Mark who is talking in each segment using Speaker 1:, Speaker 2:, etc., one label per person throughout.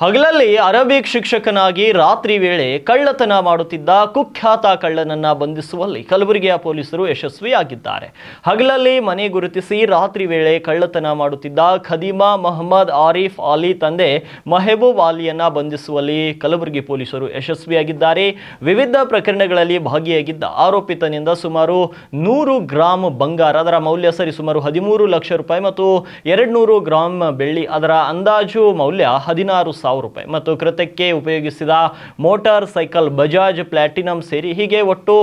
Speaker 1: ಹಗಲಲ್ಲಿ Arabic ಶಿಕ್ಷಕನಾಗಿ ರಾತ್ರಿ ವೇಳೆ ಕಳ್ಳತನ ಮಾಡುತ್ತಿದ್ದ ಕುಖ್ಯಾತ ಕಳ್ಳನನ್ನ ಬಂಧಿಸುವಲ್ಲಿ ಕಲಬುರಗಿಯ ಪೊಲೀಸರು ಯಶಸ್ವಿಯಾಗಿದ್ದಾರೆ. ಹಗಲಲ್ಲಿ ಮನೆ ಗುರುತಿಸಿ ರಾತ್ರಿ ವೇಳೆ ಕಳ್ಳತನ ಮಾಡುತ್ತಿದ್ದ ಖದೀಮಾ ಮೊಹಮ್ಮದ್ ಆರಿಫ್ ಅಲಿ ತಂದೆ ಮೆಹಬೂಬ್ ಅಲಿಯನ್ನ ಬಂಧಿಸುವಲ್ಲಿ ಕಲಬುರಗಿ ಪೊಲೀಸರು ಯಶಸ್ವಿಯಾಗಿದ್ದಾರೆ. ವಿವಿಧ ಪ್ರಕರಣಗಳಲ್ಲಿ ಭಾಗಿಯಾಗಿದ್ದ ಆರೋಪಿತನಿಂದ ಸುಮಾರು ನೂರು ಗ್ರಾಂ ಬಂಗಾರ, ಅದರ ಮೌಲ್ಯ ಸರಿ ಸುಮಾರು ಹದಿಮೂರು ಲಕ್ಷ ರೂಪಾಯಿ ಮತ್ತು ಎರಡು ನೂರು ಗ್ರಾಂ ಬೆಳ್ಳಿ, ಅದರ ಅಂದಾಜು ಮೌಲ್ಯ ಹದಿನಾರು ಸಾವಿರ ರೂಪಾಯಿ. ಮತ್ತು ಕೃತಕ್ಕೆ ಉಪಯೋಗಿಸಿದ ಮೋಟಾರ್ ಸೈಕಲ್ ಬಜಾಜ್ ಪ್ಲಾಟಿನಂ ಸೇರಿ ಹೀಗೆ ಒಟ್ಟು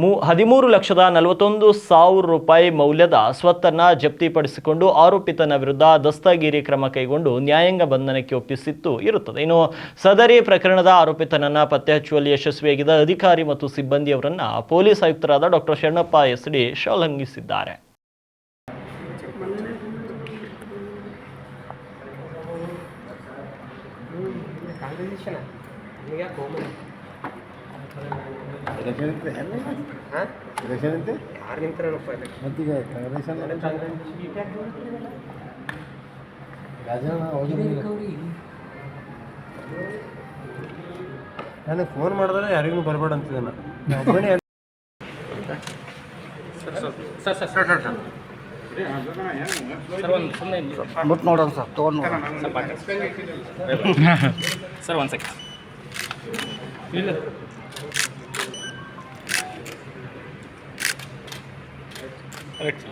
Speaker 1: ಮೂ, ಹದಿಮೂರು ಲಕ್ಷದ ನಲವತ್ತೊಂದು ಸಾವಿರ ರೂಪಾಯಿ ಮೌಲ್ಯದ ಸ್ವತ್ತನ್ನು ಜಪ್ತಿಪಡಿಸಿಕೊಂಡು ಆರೋಪಿತನ ವಿರುದ್ಧ ದಸ್ತಗಿರಿ ಕ್ರಮ ಕೈಗೊಂಡು ನ್ಯಾಯಾಂಗ ಬಂಧನಕ್ಕೆ ಒಪ್ಪಿಸಿತ್ತು ಇರುತ್ತದೆ. ಇನ್ನು ಸದರಿ ಪ್ರಕರಣದ ಆರೋಪಿತನನ್ನು ಪತ್ತೆ ಹಚ್ಚುವಲ್ಲಿ ಯಶಸ್ವಿಯಾಗಿದ್ದ ಅಧಿಕಾರಿ ಮತ್ತು ಸಿಬ್ಬಂದಿಯವರನ್ನು ಪೊಲೀಸ್ ಆಯುಕ್ತರಾದ ಡಾಕ್ಟರ್ ಶರಣಪ್ಪ ಎಸ್ ಡಿ ಶ್ಲಾಘಿಸಿದ್ದಾರೆ
Speaker 2: ಕಾಂಗ್ರೆಸ್ ನಿಮಗೆ ಕೋಮನ್
Speaker 3: ಎಲೆಕ್ಷನ್ ಇತ್ತು ಹೆಂಗೆ
Speaker 2: ಹಾಂ
Speaker 3: ಎಲೆಕ್ಷನ್ ಇತ್ತು?
Speaker 2: ಯಾರು ನಿಂತಾರಪ್ಪ
Speaker 3: ಮತ್ತೀಗ ರಾಜಣ್ಣ ನನಗೆ ಫೋನ್ ಮಾಡಿದ್ರೆ ಯಾರಿಗೂ ಬರಬೇಡ ಅಂತಿದ್ದೆ ಸರ್ ಸರ್ ಸರ್ ಸರ್. ತೊಗೊಂಡು ನೋಡೋಣ.
Speaker 4: ಸರ್ ಒಂದು ಸೆಕೆಂಡ್ ಇಲ್ಲ. ಕರೆಕ್ಟ್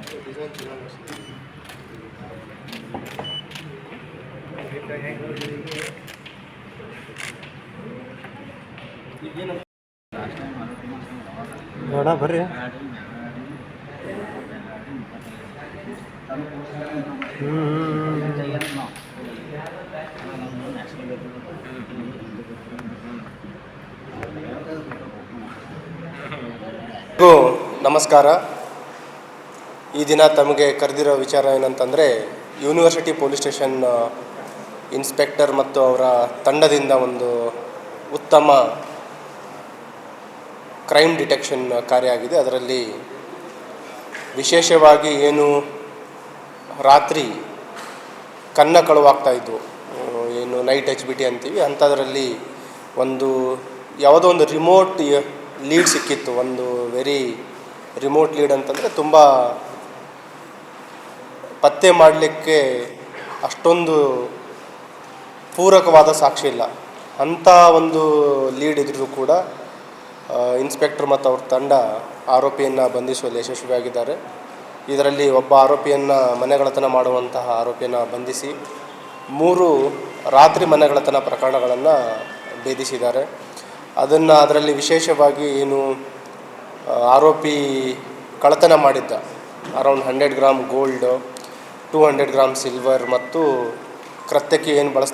Speaker 3: ಬೇಡ ಬರ್ರಿ.
Speaker 5: ನಮಸ್ಕಾರ. ಈ ದಿನ ತಮಗೆ ಕರೆದಿರೋ ವಿಚಾರ ಏನಂತಂದರೆ ಯೂನಿವರ್ಸಿಟಿ ಪೊಲೀಸ್ ಸ್ಟೇಷನ್ ಇನ್ಸ್ಪೆಕ್ಟರ್ ಮತ್ತು ಅವರ ತಂಡದಿಂದ ಒಂದು ಉತ್ತಮ ಕ್ರೈಮ್ ಡಿಟೆಕ್ಷನ್ ಕಾರ್ಯ ಆಗಿದೆ. ಅದರಲ್ಲಿ ವಿಶೇಷವಾಗಿ ಏನು ರಾತ್ರಿ ಕನ್ನ ಕಳುವಾಗ್ತಾಯಿದ್ವು ಏನು ನೈಟ್ ಎಚ್ ಬಿ ಟಿ ಅಂತೀವಿ, ಅಂಥದ್ರಲ್ಲಿ ಒಂದು ಯಾವುದೋ ಒಂದು ರಿಮೋಟ್ ಲೀಡ್ ಸಿಕ್ಕಿತ್ತು, ಒಂದು ವೆರಿ ರಿಮೋಟ್ ಲೀಡ್ ಅಂತಂದರೆ ತುಂಬ ಪತ್ತೆ ಮಾಡಲಿಕ್ಕೆ ಅಷ್ಟೊಂದು ಪೂರಕವಾದ ಸಾಕ್ಷಿ ಇಲ್ಲ. ಅಂಥ ಒಂದು ಲೀಡ್ ಇದ್ರೂ ಕೂಡ ಇನ್ಸ್ಪೆಕ್ಟರ್ ಮತ್ತು ಅವ್ರ ತಂಡ ಆರೋಪಿಯನ್ನು ಬಂಧಿಸುವಲ್ಲಿ ಯಶಸ್ವಿಯಾಗಿದ್ದಾರೆ. ಇದರಲ್ಲಿ ಒಬ್ಬ ಆರೋಪಿಯನ್ನು ಮನೆಗಳತನ ಮಾಡುವಂತಹ ಆರೋಪಿಯನ್ನು ಬಂಧಿಸಿ ಮೂರು ರಾತ್ರಿ ಮನೆಗಳತನ ಪ್ರಕರಣಗಳನ್ನು ಭೇದಿಸಿದ್ದಾರೆ. ಅದನ್ನು ಅದರಲ್ಲಿ ವಿಶೇಷವಾಗಿ ಏನು ಆರೋಪಿ ಕಳತನ ಮಾಡಿದ್ದ. Around hundred gram gold, two hundred gram silver ಮತ್ತು ಕೃತ್ಯಕ್ಕೆ ಏನು ಬಳಸ್ತಾರೆ